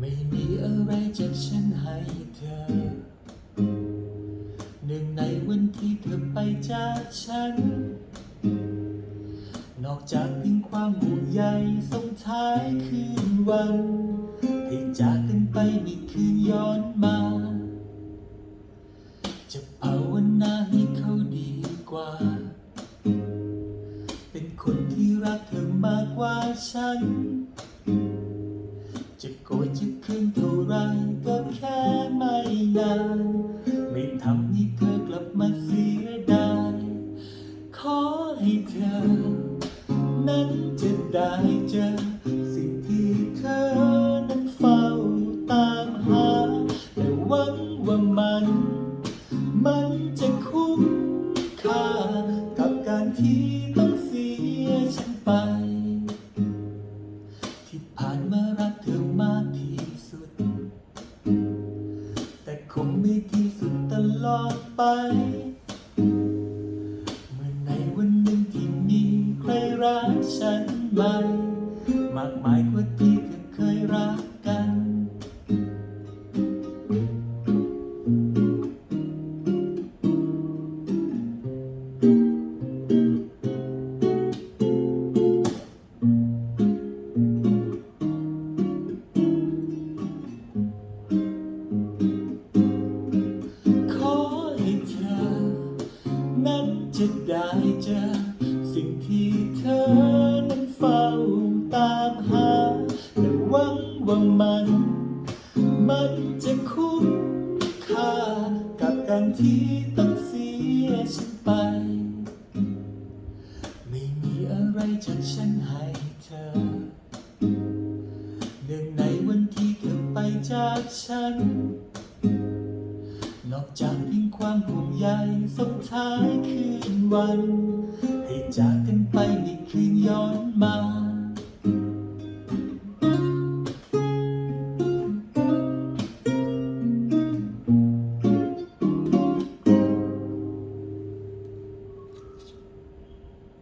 ไม่มีอะไรจากฉันให้เธอ หนึ่งในวันที่เธอไปจากฉัน นอกจากเพียงความห่วงใยส่งท้ายคืนวันให้จากกันไปม่คืนย้อนมา จะภาวนาให้เขาดีกว่า เป็นคนที่รักเธอมากกว่าฉัน ธจะคืนเท่าไรก็แค่ไม่นานไม่ทำให้เธอกลับมาเสียดายขอให้เธอ นั้นจะได้เจอสิ่งที่เธอนั้นเฝ้าตามหา แต่หวังว่ามัน มันจะคุ้มค่ากับการที่ต้องเสียฉันไป ที่ผ่านมา คงไม่ที่สุดตลอดไป เมื่อในวันหนึ่งที่มีใครรักฉันไหมมากมายกว่าที่ อให้เธอ นั้นจะได้เจอสิ่งที่เธอนั้นเฝ้าตามหา แต่หวังว่ามัน มันจะคุ้มค่ากับการที่ต้องเสียฉันไป ไม่มีอะไรจากฉันให้เธอเนื่องในวันที่เธอไปจากฉัน นอกจากยิ่งความห่วงใยสุดท้ายคืนวัน ให้จากกันไปในคืนย้อนมา